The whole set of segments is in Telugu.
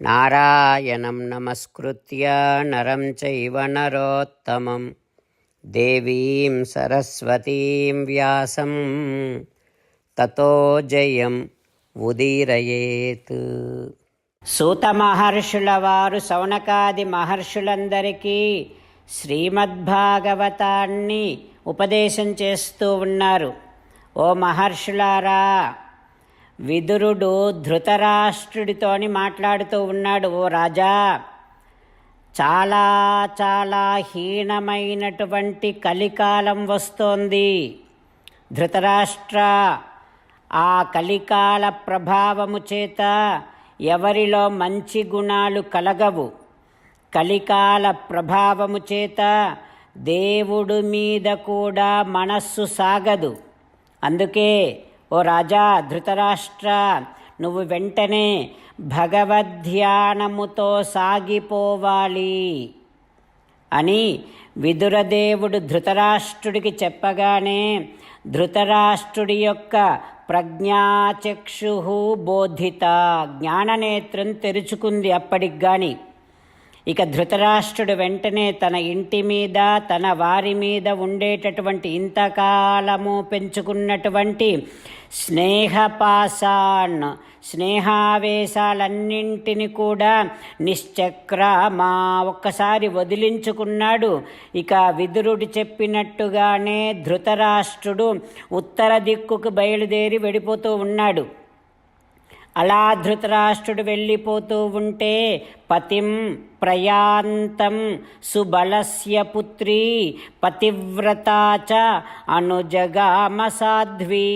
నారాయణం నమస్కృత్య నరం చైవ నరోత్తమం దేవీం సరస్వతీం వ్యాసం తతో జయం ఉదీరయేత్ సూత మహర్షుల వారు సౌనకాది మహర్షులందరికీ శ్రీమద్భాగవతాన్ని ఉపదేశం చేస్తూ ఉన్నారు. ఓ మహర్షులారా విదురుడు ధృతరాష్ట్రుడితోని మాట్లాడుతూ ఉన్నాడు ఓ రాజా. చాలా చాలా హీనమైనటువంటి కలికాలం వస్తోంది. ధృతరాష్ట్ర ఆ కలికాల ప్రభావము చేత ఎవరిలో మంచి గుణాలు కలగవు. కలికాల ప్రభావము చేత దేవుడు మీద కూడా మనస్సు సాగదు. అందుకే ఓ రాజా ధృతరాష్ట్ర నువ్వు వెంటనే భగవద్ధ్యానముతో సాగిపోవాలి అని విదురదేవుడు ధృతరాష్ట్రుడికి చెప్పగానే ధృతరాష్ట్రుడి యొక్క ప్రజ్ఞాచక్షు బోధిత జ్ఞాననేత్రం తెరుచుకుంది అప్పటికి కానీ ఇక ధృతరాష్ట్రుడు వెంటనే తన ఇంటి మీద తన వారి మీద ఉండేటటువంటి ఇంతకాలము పెంచుకున్నటువంటి స్నేహపాసాన్ స్నేహావేశాలన్నింటిని కూడా నిశ్చక్రమా ఒక్కసారి వదిలించుకున్నాడు. ఇక విదురుడు చెప్పినట్టుగానే ధృతరాష్ట్రుడు ఉత్తర దిక్కుకు బయలుదేరి వెళ్ళిపోతూ ఉన్నాడు. అలా ధృతరాష్ట్రుడు వెళ్ళిపోతూ ఉంటే పతిం ప్రయాంతం సుబలస్య పుత్రి పతివ్రత చ అనుజగామ సాధ్వీ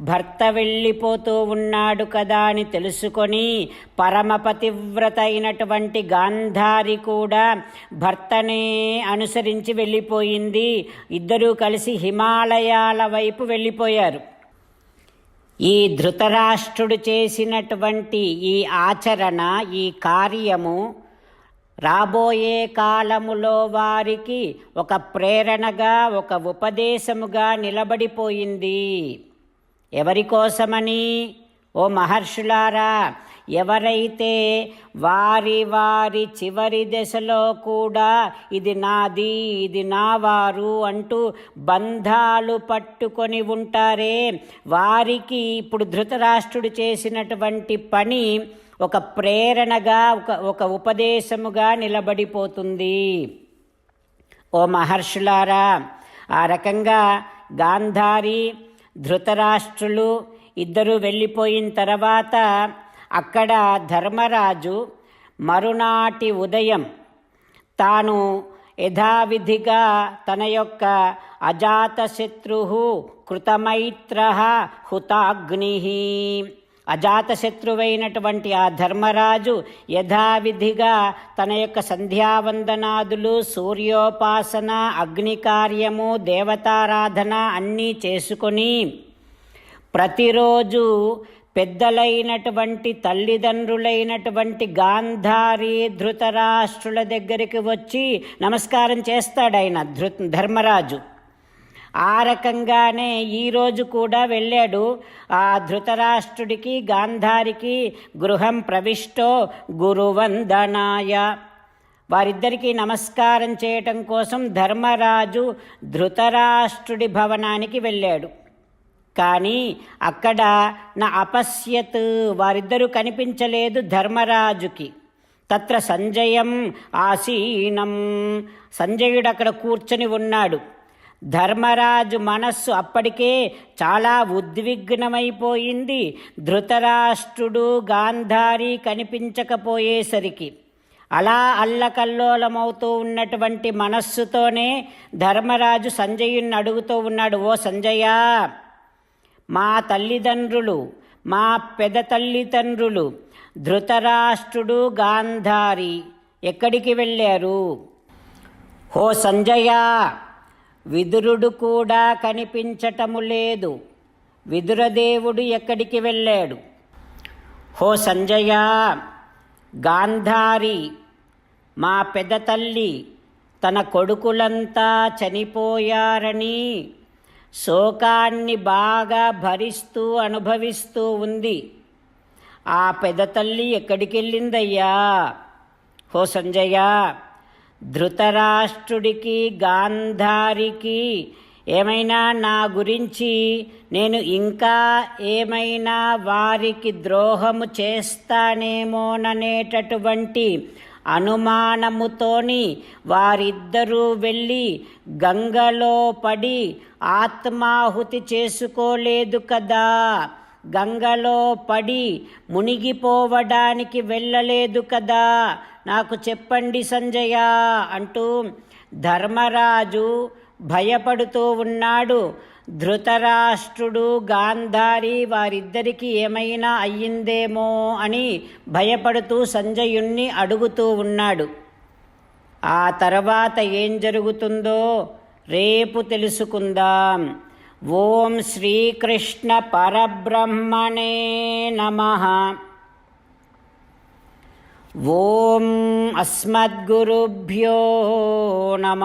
భర్త వెళ్ళిపోతూ ఉన్నాడు కదా అని తెలుసుకొని పరమపతివ్రత అయినటువంటి గాంధారి కూడా భర్తనే అనుసరించి వెళ్ళిపోయింది. ఇద్దరూ కలిసి హిమాలయాల వైపు వెళ్ళిపోయారు. ఈ ధృతరాష్ట్రుడు చేసినటువంటి ఈ ఆచరణ ఈ కార్యము రాబోయే కాలములో వారికి ఒక ప్రేరణగా ఒక ఉపదేశముగా నిలబడిపోయింది. ఎవరి కోసమని? ఓ మహర్షులారా ఎవరైతే వారి వారి చివరి దశలో కూడా ఇది నాది ఇది నా వారు అంటూ బంధాలు పట్టుకొని ఉంటారే వారికి ఇప్పుడు ధృతరాష్ట్రుడు చేసినటువంటి పని ఒక ప్రేరణగా ఒక ఒక ఉపదేశముగా నిలబడిపోతుంది. ఓ మహర్షులారా ఆ రకంగా గాంధారి ధృతరాష్ట్రులు ఇద్దరు వెళ్ళిపోయిన తర్వాత అక్కడ ధర్మరాజు మరునాటి ఉదయం తాను యథావిధిగా తన యొక్క అజాతశత్రు కృతమైత్ర హుతాగ్ని. అజాతశత్రువైనటువంటి ఆ ధర్మరాజు యథావిధిగా తన యొక్క సంధ్యావందనాదులు సూర్యోపాసన అగ్ని కార్యము దేవతారాధన అన్నీ చేసుకొని ప్రతిరోజు పెద్దలైనటువంటి తల్లిదండ్రులైనటువంటి గాంధారి ధృతరాష్ట్రుల దగ్గరికి వచ్చి నమస్కారం చేస్తాడు ఆయన ధృ ధర్మరాజు. ఆ రకంగానే ఈరోజు కూడా వెళ్ళాడు. ఆ ధృతరాష్ట్రుడికి గాంధారికి గృహం ప్రవిష్టో గురువందనాయ. వారిద్దరికీ నమస్కారం చేయటం కోసం ధర్మరాజు ధృతరాష్ట్రుడి భవనానికి వెళ్ళాడు. కానీ అక్కడ నా అపశ్యత్ వారిద్దరూ కనిపించలేదు ధర్మరాజుకి. తత్ర సంజయం ఆసీనం. సంజయుడు అక్కడ కూర్చొని ఉన్నాడు. ధర్మరాజు మనస్సు అప్పటికే చాలా ఉద్విగ్నమైపోయింది. ధృతరాష్ట్రుడు గాంధారి కనిపించకపోయేసరికి. అలా అల్లకల్లోలమవుతూ ఉన్నటువంటి మనస్సుతోనే ధర్మరాజు సంజయుని అడుగుతూ ఉన్నాడు ఓ సంజయ మా తల్లిదండ్రులు మా పెద తల్లిదండ్రులు ధృతరాష్ట్రుడు గాంధారి ఎక్కడికి వెళ్ళారు? ఓ సంజయ విదురుడు కూడా కనిపించటము లేదు. విదురదేవుడు ఎక్కడికి వెళ్ళాడు? హో సంజయ గాంధారి మా పెద్ద తల్లి తన కొడుకులంతా చనిపోయారని శోకాన్ని బాగా భరిస్తూ అనుభవిస్తూ ఉంది. ఆ పెదతల్లి ఎక్కడికెళ్ళిందయ్యా? హో సంజయ ధృతరాష్ట్రుడికి గాంధారికి ఏమైనా నా గురించి నేను ఇంకా ఏమైనా వారికి ద్రోహము చేస్తానేమోననేటటువంటి అనుమానముతోని వారిద్దరూ వెళ్ళి గంగలో పడి ఆత్మాహుతి చేసుకోలేదు కదా. గంగలో పడి మునిగిపోవడానికి వెళ్ళలేదు కదా. నాకు చెప్పండి సంజయ అంటూ ధర్మరాజు భయపడుతూ ఉన్నాడు. ధృతరాష్ట్రుడు గాంధారి వారిద్దరికీ ఏమైనా అయ్యిందేమో అని భయపడుతూ సంజయుణ్ణి అడుగుతూ ఉన్నాడు. ఆ తర్వాత ఏం జరుగుతుందో రేపు తెలుసుకుందాం. ఓం శ్రీకృష్ణ పరబ్రహ్మణే నమ. ఓం అస్మద్గురుభ్యో నమ.